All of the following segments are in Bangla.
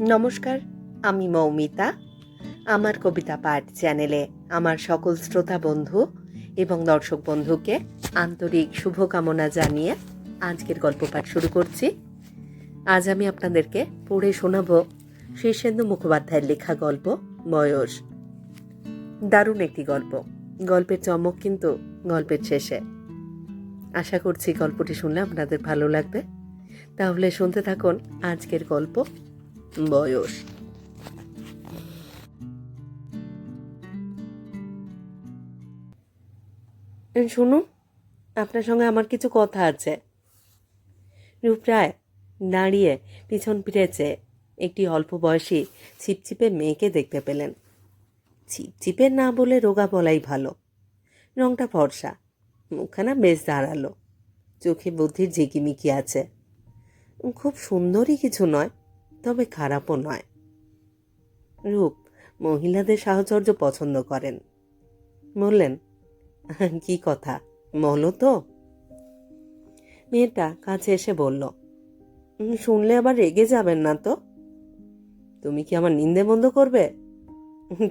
নমস্কার, আমি মৌমিতা। আমার কবিতা পাঠ চ্যানেলে আমার সকল শ্রোতা বন্ধু এবং দর্শক বন্ধুকে আন্তরিক শুভকামনা জানিয়ে আজকের গল্প পাঠ শুরু করছি। আজ আমি আপনাদেরকে পড়ে শোনাব শীর্ষেন্দু মুখোপাধ্যায়ের লেখা গল্প বয়স দারুণ একটি গল্প। গল্পের চমক কিন্তু গল্পের শেষে। আশা করছি গল্পটি শুনলে আপনাদের ভালো লাগবে। তাহলে শুনতে থাকুন আজকের গল্প বয়স। শুনুন আপনার সঙ্গে আমার কিছু কথা আছে। রূপরায় দাঁড়িয়ে পিছন ফিরেছে। একটি অল্প বয়সী ছিপছিপে মেয়েকে দেখতে পেলেন। ছিপছিপে না বলে রোগা বলাই ভালো। রংটা ফর্সা, মুখখানা বেশ দাঁড়াল চোখে বুদ্ধির ঝিকিমিকি আছে। খুব সুন্দরই কিছু নয়। তবে খারাপও নয়। রূপ, মহিলাদের সাহচর্য পছন্দ করেন। বললেন, কি কথা, বলো তো? মেয়েটা কাছে এসে বলল, শুনলে আবার রেগে যাবেন না তো? তুমি কি আমার নিন্দে বন্ধ করবে?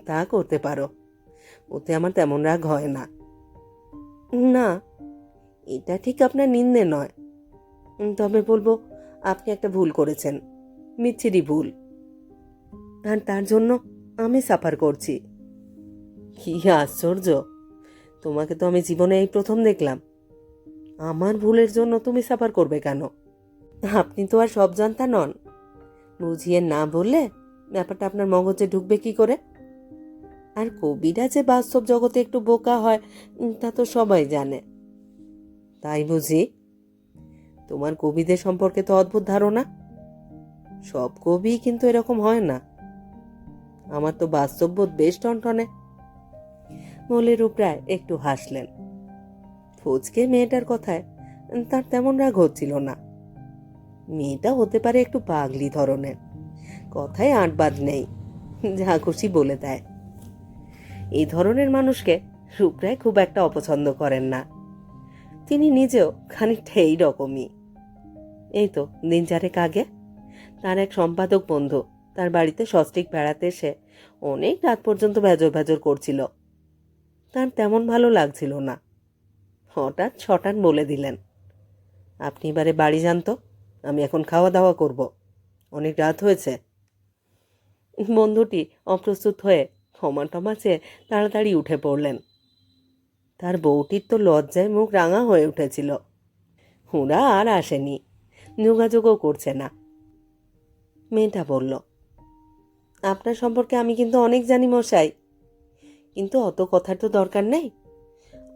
তা করতে পারো, ওতে আমার তেমন রাগ হয় না। না, এটা ঠিক আপনার নিন্দে নয়। তবে বলব, আপনি একটা ভুল করেছেন। মিচ্ছিরি ভুল। আর তার জন্য আমি সাফার করছি। কি আশ্চর্য! তোমাকে তো আমি জীবনে এই প্রথম দেখলাম। আমার ভুলের জন্য তুমি সাফার করবে কেন? আপনি তো আর সব জানতা নন। বুঝিয়ে না বললে ব্যাপারটা আপনার মগজে ঢুকবে কি করে? আর কবিরা যে বাস্তব জগতে একটু বোকা হয় তা তো সবাই জানে। তাই বুঝি? তোমার কবিদের সম্পর্কে তো অদ্ভুত ধারণা। সব কবি কিন্তু এরকম হয় না। আমার তো বাস্তববোধ বেশ টনটনে। মলের প্রায় একটু হাসলেন। ফোজকে মেয়েটার কথায় তার তেমন রাগ হচ্ছিল না। মেয়েটা হতে পারে একটু পাগলি ধরনের। কথায় আটবাদ নেই, যা খুশি বলে দেয়। এই ধরনের মানুষকে রূপরায় খুব একটা অপছন্দ করেন না। তিনি নিজেও খানিকটা এই রকমই। এই তো দিন চারেক আগে তার এক সম্পাদক বন্ধু। তার বাড়িতে সস্টিক বেড়াতে এসে অনেক রাত পর্যন্ত ভেজর ভেজর করছিল। তার তেমন ভালো লাগছিল না। হঠাৎ ছটান বলে দিলেন, আপনি এবারে বাড়ি যান তো, আমি এখন খাওয়া দাওয়া করব। অনেক রাত হয়েছে। বন্ধুটি অপ্রস্তুত হয়ে ক্ষমা টমা চেয়ে তাড়াতাড়ি উঠে পড়লেন। তার বউটির তো লজ্জায় মুখ রাঙা হয়ে উঠেছিল। হুঁড়া আর আসেনি। যোগাযোগও করছে না। মেয়েটা বলল, আপনার সম্পর্কে আমি কিন্তু অনেক জানি মশাই। কিন্তু অত কথার তো দরকার নেই।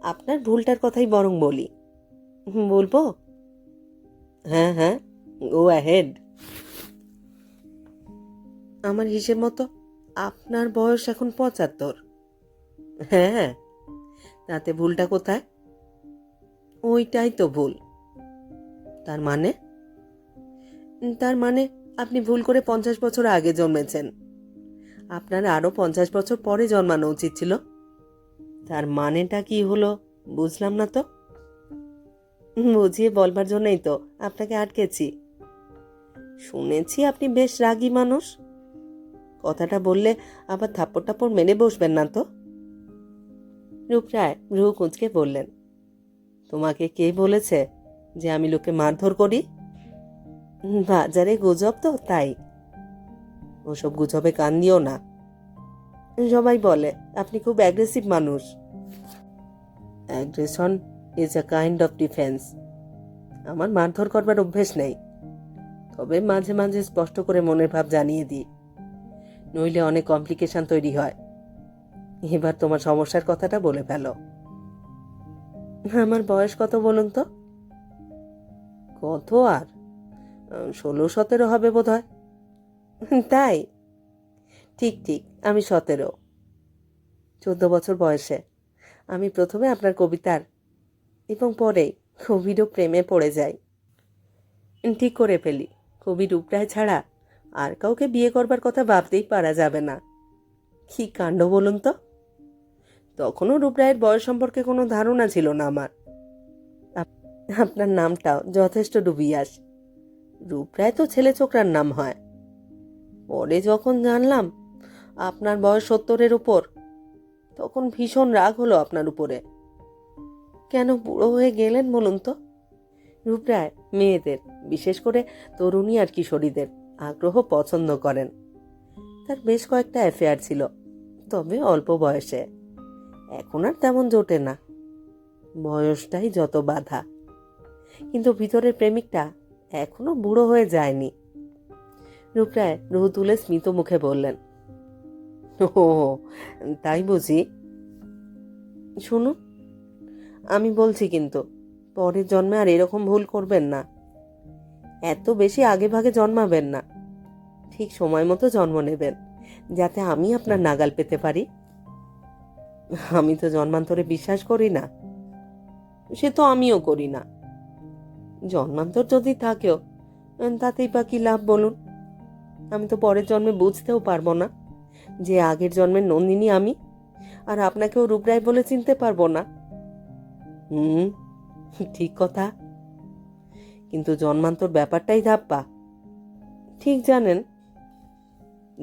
আপনার ভুলটার কথাই বরং বলি। বলব? হ্যাঁ হ্যাঁ গো অ্যাহেড আমার হিসেব মতো আপনার বয়স এখন পঁচাত্তর। হ্যাঁ তাতে ভুলটা কোথায়? ওইটাই তো ভুল। তার মানে? তার মানে আপনি ভুল করে পঞ্চাশ বছর আগে জন্মেছেন। আপনার আরও পঞ্চাশ বছর পরে জন্মানো উচিত ছিল। তার মানেটা কি হলো বুঝলাম না তো। বুঝিয়ে বলবার জন্যই তো আপনাকে আটকেছি। শুনেছি আপনি বেশ রাগী মানুষ। কথাটা বললে আবার থাপ্পড় টাপ্পড় মেনে বসবেন না তো। রূপরায় ভ্রু কুঁচকে বললেন, তোমাকে কে বলেছে যে আমি লোকে মারধর করি? বাজারে গুজব তো, তাই। ওসব গুজবে কান দিও না। সবাই বলে, আপনি খুব অ্যাগ্রেসিভ মানুষ। Aggression is a kind of defence আমার মারধর করবার অভ্যেস নেই। তবে মাঝে মাঝে স্পষ্ট করে মনের ভাব জানিয়ে দিই। নইলে অনেক কমপ্লিকেশন তৈরি হয়। এবার তোমার সমস্যার কথাটা বলে ফেলো। আমার বয়স কত বলুন তো? কত আর? ষোলো, সতেরো হবে বোধ হয় তাই? ঠিক ঠিক, আমি সতেরো। চোদ্দ বছর বয়সে। আমি প্রথমে আপনার কবিতার এবং পরে কবিরও প্রেমে পড়ে যাই। ঠিক করে ফেলি, কবি রূপরায় ছাড়া আর কাউকে বিয়ে করবার কথা ভাবতেই পারা যাবে না। কি কাণ্ড বলুন তো? তখনও রূপরায়ের বয়স সম্পর্কে কোনো ধারণা ছিল না আমার। আপনার নামটাও যথেষ্ট ডুবিয়াস রূপরায় তো ছেলে ছোকরার নাম হয়। পরে যখন জানলাম আপনার বয়স সত্তরের উপর, তখন ভীষণ রাগ হলো আপনার উপরে। কেন বুড়ো হয়ে গেলেন বলুন তো? রূপরায়, মেয়েদের, বিশেষ করে তরুণী আর কিশোরীদের, আগ্রহ পছন্দ করেন। তার বেশ কয়েকটা অ্যাফেয়ার ছিল, তবে অল্প বয়সে। এখন আর তেমন জোটে না। বয়সটাই যত বাধা। কিন্তু ভিতরের প্রেমিকটা এখনও বুড়ো হয়ে যায়নি। রূপরায় রুহু তুলে স্মিত মুখে বললেন ও তাই বুঝি। শুনুন আমি বলছি কিন্তু, পরের জন্মে আর এরকম ভুল করবেন না। এত বেশি আগে ভাগে জন্মাবেন না। ঠিক সময় মতো জন্ম নেবেন, যাতে আমি আপনার নাগাল পেতে পারি। আমি তো জন্মান্তরে বিশ্বাস করি না, সে তো আমিও করি না। জন্মান্তর যদি থাকেও তাতেই বা কি লাভ বলুন? আমি তো পরের জন্মে বুঝতেও পারব না যে আগের জন্মের নন্দিনী আমি, আর আপনাকেও রূপরায় বলে চিনতে পারব না। হুম, ঠিক কথা। কিন্তু জন্মান্তর ব্যাপারটাই ধাপ্পা। ঠিক জানেন।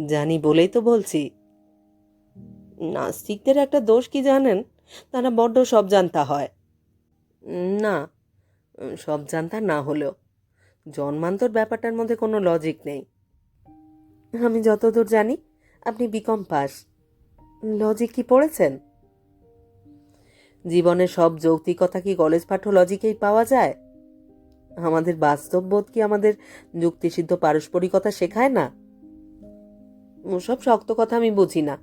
জানি বলেই তো বলছি। নাস্তিকদের একটা দোষ কি জানেন? তারা বড্ড সব জানতা হয়। না সব জানতা না হলেও। জন্মান্তর ব্যাপারটার মধ্যে কোনো লজিক নেই। আমি যতদূর জানি, আপনি বিকম পাস। লজিক কি পড়েছেন? জীবনে সব যৌক্তিকতা কি কলেজ পাঠ্য লজিকেই পাওয়া যায়? আমাদের বাস্তববোধ কি আমাদের যুক্তিসিদ্ধ পারস্পরিকতা শেখায় না? ওসব শক্ত কথা আমি বুঝি না।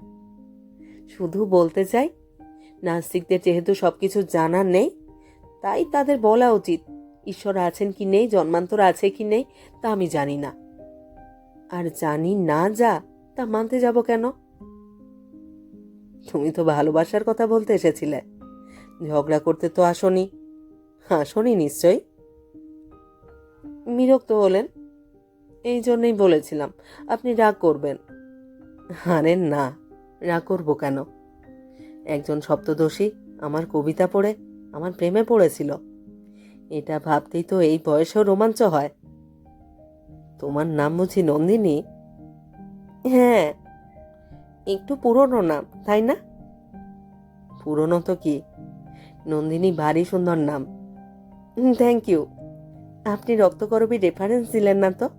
শুধু বলতে চাই, নাস্তিকদের যেহেতু সবকিছু জানা নেই তাই তাদের বলা উচিত, ঈশ্বর আছেন কি নেই, জন্মান্তর আছে কি নেই, তা আমি জানি না। আর জানি না যা, তা মানতে যাব কেন? তুমি তো ভালোবাসার কথা বলতে এসেছিলে। ঝগড়া করতে তো আসনি। আসনি নিশ্চয়ই? বিরক্ত হলেন। এই জন্যই বলেছিলাম, আপনি রাগ করবেন। আরে না, রাগ করব কেন? একজন সপ্তদোষী, আমার কবিতা পড়ে আমার প্রেমে পড়েছিল। এটা ভাবতেই তো এই বয়সেও রোমাঞ্চ হয়। তোমার নাম বুঝি নন্দিনী? হ্যাঁ একটু পুরনো নাম, তাই না? পুরনো তো কি? নন্দিনী ভারী সুন্দর নাম। থ্যাংক ইউ আপনি রক্তকরবী রেফারেন্স দিলেন না তো?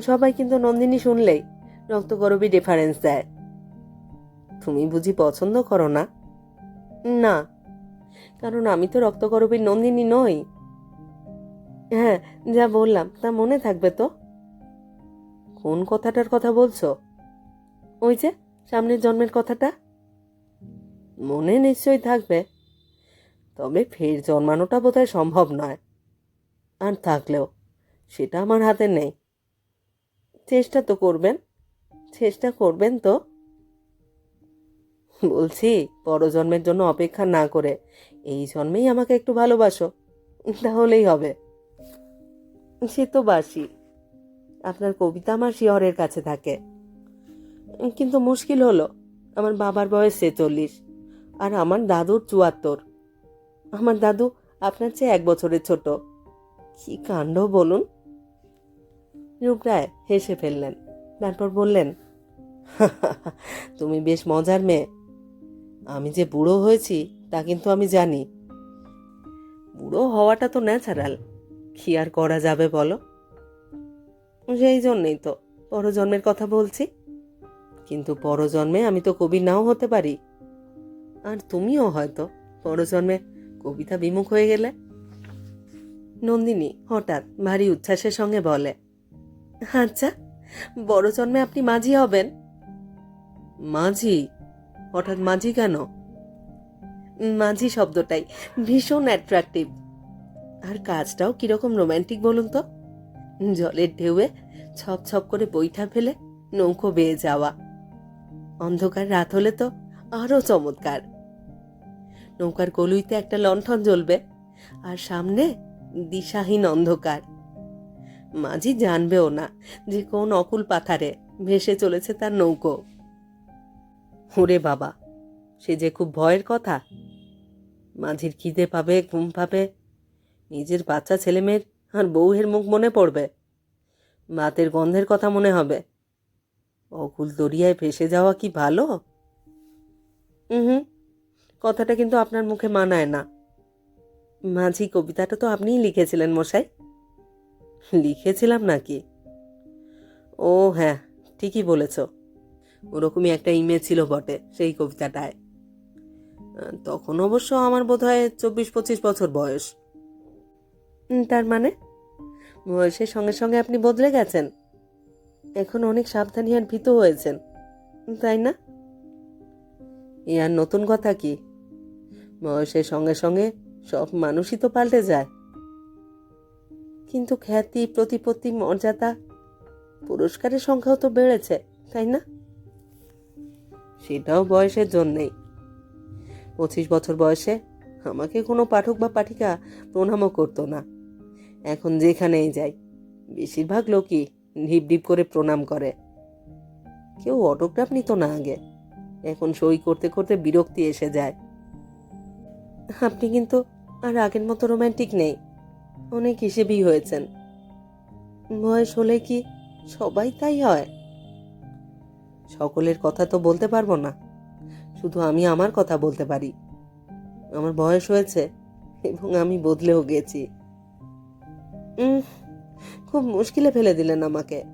সবাই কিন্তু নন্দিনী শুনলেই রক্তকরবী রেফারেন্স দেয়। তুমি বুঝি পছন্দ করো না? না। কারণ আমি তো রক্তকরবীর নন্দিনী নই। হ্যাঁ যা বললাম, তা মনে থাকবে তো? কোন কথাটার কথা বলছো? ওই যে, সামনের জন্মের কথাটা? মনে নিশ্চয়ই থাকবে। তবে ফের জন্মানোটা বোধহয় সম্ভব নয়। আর থাকলেও, সেটা আমার হাতে নেই। চেষ্টা তো করবেন। চেষ্টা করবেন তো? বলছি, পরজন্মের জন্য অপেক্ষা না করে এই জন্মেই আমাকে একটু ভালোবাসো, তাহলেই হবে। সে তো বাসি। আপনার কবিতা আমার শিহরের কাছে থাকে। কিন্তু মুশকিল হলো, আমার বাবার বয়স ছেচল্লিশ আর আমার দাদুর চুয়াত্তর। আমার দাদু আপনার চেয়ে এক বছরের ছোট। কি কাণ্ড বলুন? রূপরায় হেসে ফেললেন, তারপর বললেন তুমি বেশ মজার মেয়ে। আমি যে বুড়ো হয়েছি, তা কিন্তু আমি জানি। বুড়ো হওয়াটা তো ন্যাচারাল কি আর করা যাবে বলো? সেই জন্যেই তো পরজন্মের কথা বলছি। কিন্তু পরজন্মে আমি তো কবি নাও হতে পারি। আর তুমিও হয়তো পরজন্মে কবিতা বিমুখ হয়ে গেলে। নন্দিনী হঠাৎ ভারী উচ্ছ্বাসের সঙ্গে বলে আচ্ছা বড় জন্মে আপনি মাঝি হবেন? মাঝি? হঠাৎ মাঝি কেন? মাঝি শব্দটাই ভীষণ অ্যাট্রাকটিভ আর কাজটাও কীরকম রোম্যান্টিক বলুন তো? জলের ঢেউয়ে ছপ ছপ করে বৈঠা ফেলে নৌকো বেয়ে যাওয়া। অন্ধকার রাত হলে তো আরও চমৎকার। নৌকার কলুইতে একটা লণ্ঠন জ্বলবে আর সামনে দিশাহীন অন্ধকার। মাঝি জানবেও না যে কোন অকুল পাথারে ভেসে চলেছে তার নৌকো। ওরে বাবা, সে যে খুব ভয়ের কথা। মাঝির খিদে পাবে, ঘুম পাবে। নিজের বাচ্চা ছেলেমেয়ের আর বউয়ের মুখ মনে পড়বে। ভাতের গন্ধের কথা মনে হবে। অকুল দরিয়ায় ভেসে যাওয়া কি ভালো? হুম কথাটা কিন্তু আপনার মুখে মানায় না। মাঝি কবিতাটা তো আপনিই লিখেছিলেন মশাই। লিখেছিলাম নাকি? ও হ্যাঁ ঠিকই বলেছ। ওরকমই একটা ইমেজ ছিল বটে সেই কবিতাটায়। তখন অবশ্য আমার বোধ হয় চব্বিশ পঁচিশ বছর বয়স। তার মানে? বয়সের সঙ্গে সঙ্গে আপনি বদলে গেছেন। এখন অনেক সাবধানী আর ভীত হয়েছেন, তাই না? এ আর নতুন কথা কি? বয়সের সঙ্গে সঙ্গে সব মানুষই তো পাল্টে যায়। কিন্তু খ্যাতি, প্রতিপত্তি, মর্যাদা, পুরস্কারের সংখ্যাও তো বেড়েছে, তাই না? সেটাও বয়সের জন্যেই। পঁচিশ বছর বয়সে আমাকে কোনো পাঠক বা পাঠিকা প্রণামও করতো না। এখন যেখানেই যাই, বেশিরভাগ লোকই ঢিপ ঢিপ করে প্রণাম করে। কেউ অটোগ্রাফ নিত না আগে। এখন সই করতে করতে বিরক্তি এসে যায়। আপনি কিন্তু আর আগের মতো রোম্যান্টিক নেই। অনেক হিসেবেই হয়েছেন। বয়স হলে কি সবাই তাই হয়? সকলের কথা তো বলতে পারব না। শুধু আমি আমার কথা বলতে পারি। আমার বয়স হয়েছে এবং আমি বদলেও গেছি। খুব মুশকিলে ফেলে দিলেন আমাকে।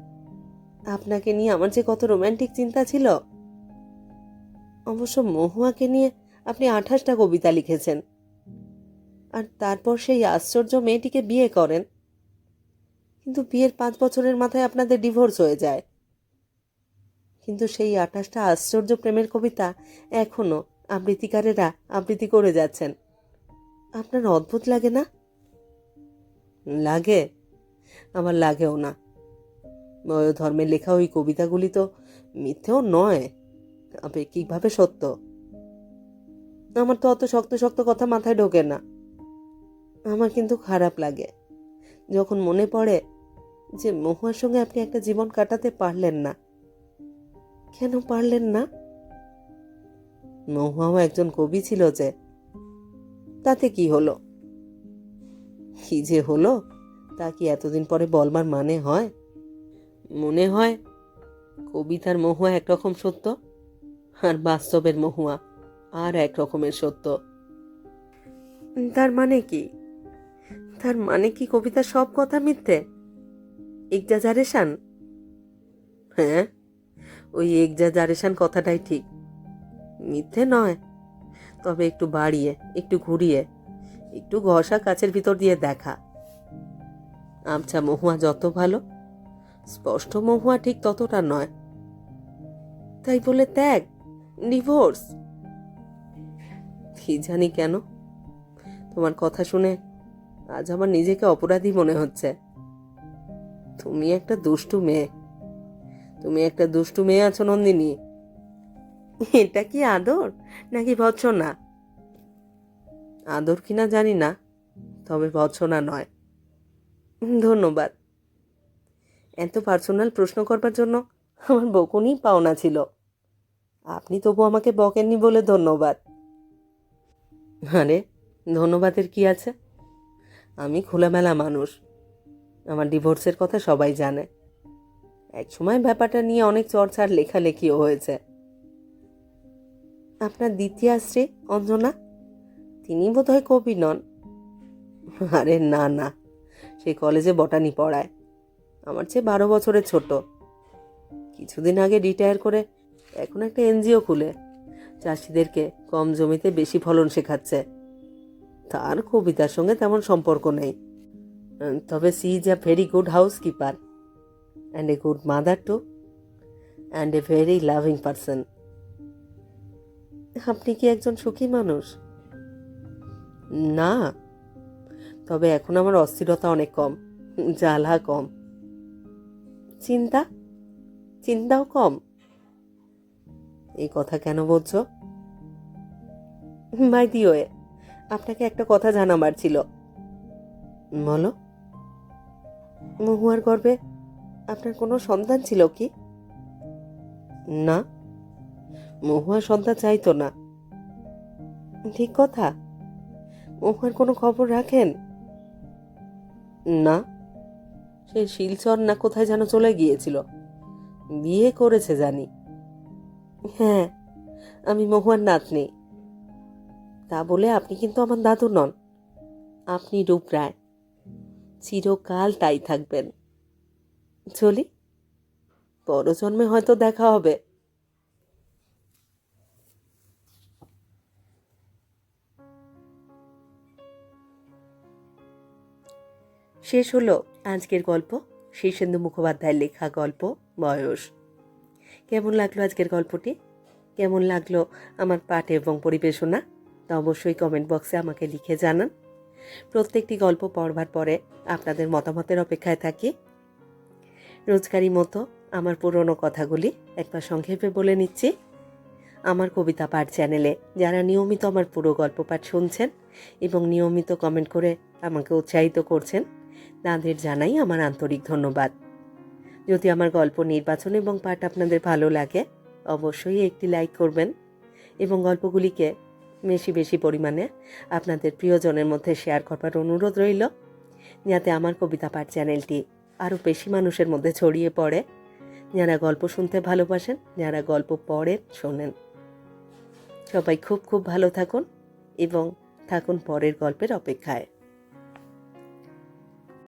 আপনাকে নিয়ে আমার যে কত রোম্যান্টিক চিন্তা ছিল। অবশ্য মহুয়াকে নিয়ে আপনি আঠাশটা কবিতা লিখেছেন। আর তারপর সেই আশ্চর্য মেয়েটিকে বিয়ে করেন। কিন্তু বিয়ের পাঁচ বছরের মাথায় আপনাদের ডিভোর্স হয়ে যায়। কিন্তু সেই আঠাশটা আশ্চর্য প্রেমের কবিতা এখনও আবৃত্তিকারেরা আবৃত্তি করে যাচ্ছেন। আপনার অদ্ভুত লাগে না? লাগে। আমার লাগেও না। ধর্মের লেখা ওই কবিতাগুলি তো মিথ্যেও নয়। আপেক্ষিকভাবে সত্য। আমার তো অত শক্ত শক্ত কথা মাথায় ঢোকে না। আমার কিন্তু খারাপ লাগে। যখন মনে পড়ে যে মহুয়ার সঙ্গে আপনি একটা জীবন কাটাতে পারলেন না কেন পারলেন না? মহুয়াও একজন কবি ছিল যে। তাতে কি হলো? কি যে হলো, তা কি এতদিন পরে বলবার মানে হয়? মনে হয় কবিতার মহুয়া একরকম সত্য, আর বাস্তবের মহুয়া আর এক রকমের সত্য। তার মানে কি? তার মানে কি কবিতার সব কথা মিথ্যে? এক্সাজারেশন হ্যাঁ? ওই এক্সাজারেশন কথাটাই ঠিক। মিথ্যে নয়। তবে একটু বাড়িয়ে, একটু ঘুরিয়ে, একটু ঘষা কাছের ভিতর দিয়ে দেখা। আবছা মহুয়া যত ভালো, স্পষ্ট মহুয়া ঠিক ততটা নয়। তাই বলে ত্যাগ, ডিভোর্স। কি জানি কেন? তোমার কথা শুনে আজ আমার নিজেকে অপরাধী মনে হচ্ছে। তুমি একটা দুষ্টু মেয়ে। তুমি একটা দুষ্টু মেয়ে আছো, নন্দিনী। এটা কি আদর, নাকি ভৎসনা? আদর কিনা জানি না, তবে ভৎসনা নয়। ধন্যবাদ। এত পার্সোনাল প্রশ্ন করবার জন্য আমার বকুনি পাওনা ছিল। আপনি তবু আমাকে বকেননি বলে ধন্যবাদ। আরে, ধন্যবাদের কি আছে? আমি খোলামেলা মানুষ। আমার ডিভোর্সের কথা সবাই জানে। এক সময় ব্যাপারটা নিয়ে অনেক চর্চার লেখালেখিও হয়েছে। আপনার দ্বিতীয় স্ত্রী অঞ্জনা? তিনি বোধহয় কবি নন। আরে না না, সে কলেজে বটানি পড়ায়। আমার চেয়ে বারো বছরের ছোট। কিছুদিন আগে রিটায়ার করে এখন একটা এনজিও খুলে। চাষিদেরকে কম জমিতে বেশি ফলন শেখাচ্ছে। তার কবিতার সঙ্গে তেমন সম্পর্ক নেই। তবে she is a very good house and a good mother too and a very loving person আপনি কি একজন সুখী মানুষ? না। তবে এখন আমার অস্থিরতা অনেক কম, জ্বালা কম। চিন্তা? চিন্তাও কম। এই কথা কেন বলছো? বাই দিওয়ে আপনাকে একটা কথা জানাবার ছিল। বলো। মহুয়ার গর্ভে আপনার কোনো সন্তান ছিল কি? না। মহুয়া সন্তান চাইতো না। ঠিক কথা। মহুয়ার কোনো খবর রাখেন? না। সে শিলচর না কোথায় যেন চলে গিয়েছিল। বিয়ে করেছে জানি। হ্যাঁ আমি মহুয়ার নাতনি। তা বলে আপনি কিন্তু আমার দাদু নন। আপনি রূপরায়। চিরকাল তাই থাকবেন। চলি। পরজন্মে হয়তো দেখা হবে। শেষ হলো আজকের গল্প। শীর্ষেন্দু মুখোপাধ্যায়ের লেখা গল্প, বয়স। কেমন লাগল আজকের গল্পটি? কেমন লাগল আমার পাঠ এবং পরিবেশনা? তা অবশ্যই কমেন্ট বক্সে আমাকে লিখে জানান। প্রত্যেকটি গল্প পড়বার পরে আপনাদের মতামতের অপেক্ষায় থাকি। রোজকারি মতো আমার পুরনো কথাগুলি একবার সংক্ষেপে বলে নিচ্ছি। আমার কবিতা পাঠ চ্যানেলে যারা নিয়মিত আমার পুরো গল্প পাঠ শুনছেন এবং নিয়মিত কমেন্ট করে আমাকে উৎসাহিত করছেন, তাদের জানাই আমার আন্তরিক ধন্যবাদ। যদি আমার গল্প নির্বাচন এবং পাঠ আপনাদের ভালো লাগে, অবশ্যই একটি লাইক করবেন এবং গল্পগুলিকে বেশি বেশি পরিমাণে আপনাদের প্রিয়জনের মধ্যে শেয়ার করবার অনুরোধ রইল, যাতে আমার কবিতা পাঠ চ্যানেলটি আরও বেশি মানুষের মধ্যে ছড়িয়ে পড়ে। যারা গল্প শুনতে ভালোবাসেন, যারা গল্প পড়েন, শোনেন। সবাই খুব খুব ভালো থাকুন এবং থাকুন পরের গল্পের অপেক্ষায়।